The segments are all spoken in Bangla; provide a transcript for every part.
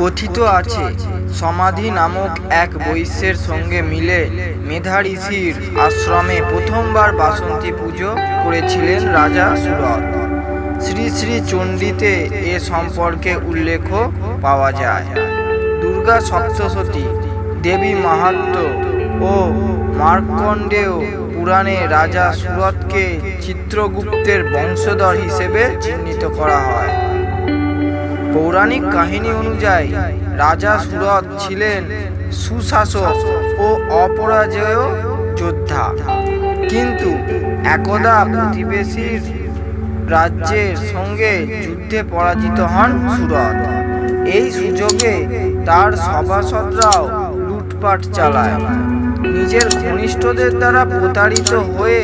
কথিত আছে, সমাধি নামক এক বৈশ্যের সঙ্গে মিলে মেধা ঋষির আশ্রমে প্রথমবার বাসন্তী পুজো করেছিলেন রাজা সুরত শ্রী শ্রী চণ্ডীতে এ সম্পর্কে উল্লেখ পাওয়া যায়। দুর্গা সপ্তশতী, দেবী মাহাত্ম ও মার্কণ্ডেয় পুরাণে রাজা সুরতকে চিত্রগুপ্তের বংশধর হিসেবে চিহ্নিত করা হয়। পৌরাণিক কাহিনী অনুযায়ী রাজা সুরত ছিলেন সুশাসক ও অপরাজেয় যোদ্ধা। কিন্তু একদা প্রতিবেশীর রাজ্যের সঙ্গে যুদ্ধে পরাজিত হন সুরত এই সুযোগে তার সভাসদরাও লুটপাট চালায়। নিজের ঘনিষ্ঠদের দ্বারা প্রতারিত হয়ে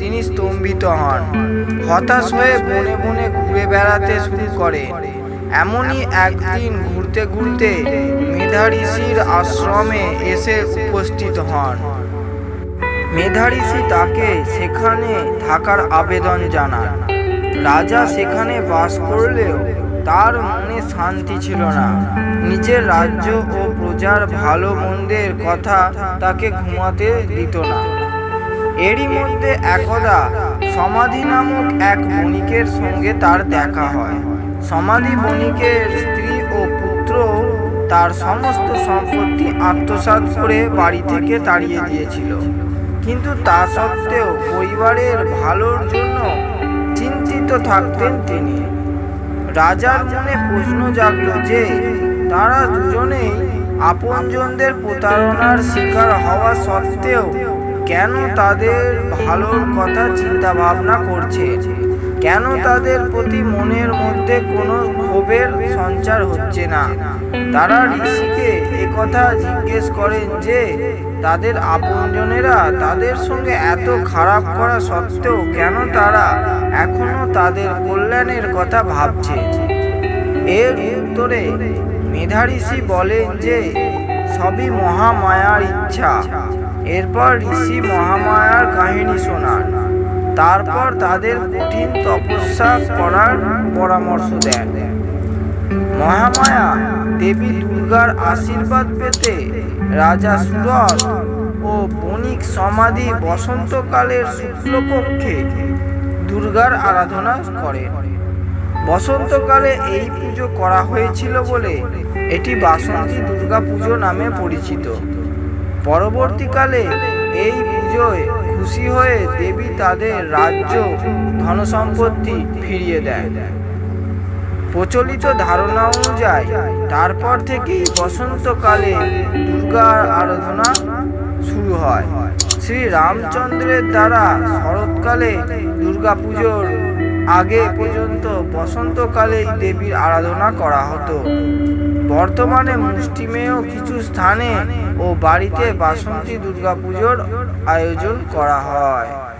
তিনি স্তম্ভিত হন। হতাশ হয়ে বনে বনে ঘুরে বেড়াতে শুরু করেন। এমনই একদিন ঘুরতে ঘুরতে মেধা ঋষির আশ্রমে এসে উপস্থিত হন। মেধা ঋষি তাকে সেখানে থাকার আবেদন জানান। রাজা সেখানে বাস করলেও তার মনে শান্তি ছিল না। নিজের রাজ্য ও প্রজার ভালো মন্দের কথা তাকে ঘুমাতে দিত না। এরই মধ্যে একদা সমাধি নামক এক বণিকের সঙ্গে তার দেখা হয়। সমাধি বণিকের স্ত্রী ও পুত্র তার সমস্ত সম্পত্তি আত্মসাৎ করে বাড়ি থেকে তাড়িয়ে দিয়েছিল। কিন্তু তা সত্ত্বেও পরিবারের ভালোর জন্য চিন্তিত থাকতেন তিনি। রাজার মনে প্রশ্ন জাগল যে, তারা দুজনেই আপনজনদের প্রতারণার শিকার হওয়া সত্ত্বেও কেন তাদের ভালোর কথা চিন্তা ভাবনা করছে? কেন তাদের প্রতি মনের মধ্যে কোনো ক্ষোভের সঞ্চার হচ্ছে না? তারা ঋষিকে একথা জিজ্ঞেস করেন যে, তাদের আপনজনেরা তাদের সঙ্গে এত খারাপ করা সত্ত্বেও কেন তারা এখনও তাদের কল্যাণের কথা ভাবছে? এর উত্তরে মেধা ঋষি বলেন যে, সবই মহামায়ার ইচ্ছা। এরপর ঋষি মহামায়ার কাহিনী শোনান। তারপর তাদের কঠিন তপস্যা করার পরামর্শ দেন। মহামায়া দেবী দুর্গার আশীর্বাদ পেতে রাজা সুরত ও বণিক সমাধি বসন্তকালের শুক্লপক্ষে দুর্গার আরাধনা করে বসন্তকালে এই পুজো করা হয়েছিল বলে এটি বাসন্তী দুর্গা পুজো নামে পরিচিত। পরবর্তীকালে এই পুজোয় খুশি হয়ে দেবী তাদের রাজ্য ধনসম্পত্তি ফিরিয়ে দেয় প্রচলিত ধারণা অনুযায়ী তারপর থেকেই বসন্তকালে দুর্গার আরাধনা শুরু হয়। শ্রী রামচন্দ্রের দ্বারা শরৎকালে দুর্গাপুজোর আগে পর্যন্ত বসন্তকালেই দেবীর আরাধনা করা হতো। বর্তমানে মুষ্টিমেয় কিছু স্থানে ও বাড়িতে বাসন্তী দুর্গাপুজোর আয়োজন করা হয়।